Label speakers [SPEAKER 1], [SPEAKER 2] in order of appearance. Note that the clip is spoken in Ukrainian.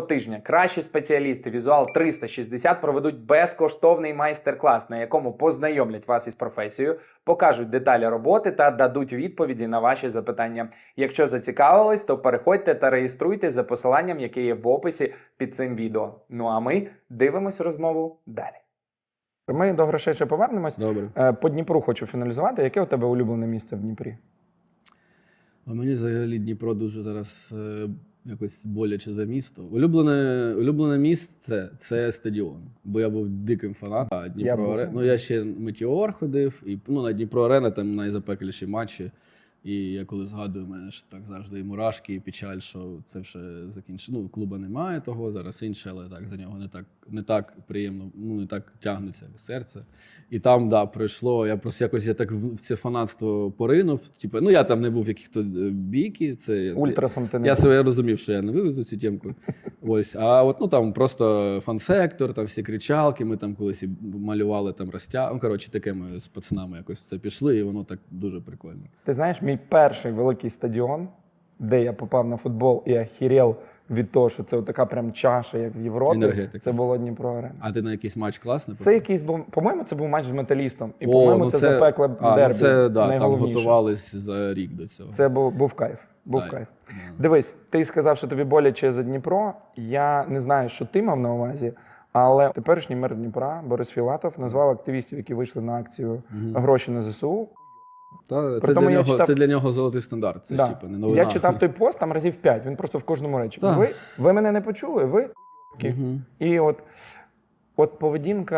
[SPEAKER 1] Тижня кращі спеціалісти Візуал 360 проведуть безкоштовний майстер-клас, на якому познайомлять вас із професією, покажуть деталі роботи та дадуть відповіді на ваші запитання. Якщо зацікавились, то переходьте та реєструйтесь за посиланням, яке є в описі під цим відео. Ну а ми дивимось розмову далі. Ми до грошей ще повернемось.
[SPEAKER 2] Добре.
[SPEAKER 1] Е, По Дніпру хочу фіналізувати. Яке у тебе улюблене місце в Дніпрі?
[SPEAKER 2] А мені взагалі Дніпро дуже зараз е, якось боляче за місто. Улюблене, улюблене місце це стадіон. Бо я був диким фанатом. Дніпро
[SPEAKER 1] був.
[SPEAKER 2] Ну я ще Метеор ходив, і ну, на Дніпро Арена там найзапекліші матчі. І я коли згадую, мене ж так завжди і мурашки, і печаль, що це вже закінчено. Ну, клуба немає того, зараз інше, але так за нього не так, не так приємно, ну не так тягнеться серце. І там, да, пройшло. Я просто якось я так в це фанатство поринув. Типу, ну я там не був в яких-то е, бійки. Це
[SPEAKER 1] Ультрасом ти не
[SPEAKER 2] я себе розумів, що я не вивезу цю тємку. Ось, а от ну там просто фан-сектор, там всі кричалки. Ми там колись і малювали там розтяг. Ну, коротше, таке ми з пацанами якось це пішли, і воно так дуже прикольно.
[SPEAKER 1] Ти знаєш, мій перший великий стадіон, де я попав на футбол і охерел від того, що це така прям чаша, як в Європі.
[SPEAKER 2] Енергетика.
[SPEAKER 1] Це було Дніпро Арена.
[SPEAKER 2] А ти на якийсь матч класний?
[SPEAKER 1] Це якийсь був, по-моєму, це був матч з металістом. І, по-моєму,
[SPEAKER 2] ну
[SPEAKER 1] це, запекле
[SPEAKER 2] а, ну
[SPEAKER 1] дербі.
[SPEAKER 2] Це да, там
[SPEAKER 1] найголовніше.
[SPEAKER 2] готувались за рік до цього.
[SPEAKER 1] Це був, був кайф. Був
[SPEAKER 2] Так.
[SPEAKER 1] кайф. Дивись, ти сказав, що тобі боляче за Дніпро. Я не знаю, що ти мав на увазі, але теперішній мер Дніпра Борис Філатов назвав активістів, які вийшли на акцію гроші на ЗСУ.
[SPEAKER 2] Та, це, для нього,
[SPEAKER 1] читав-
[SPEAKER 2] це для нього золотий стандарт. Це
[SPEAKER 1] Да.
[SPEAKER 2] ж типу, не новина.
[SPEAKER 1] Я читав той пост там разів п'ять. Він просто в кожному речі. Ви, ви мене не почули, ви.
[SPEAKER 2] Угу.
[SPEAKER 1] І от, от поведінка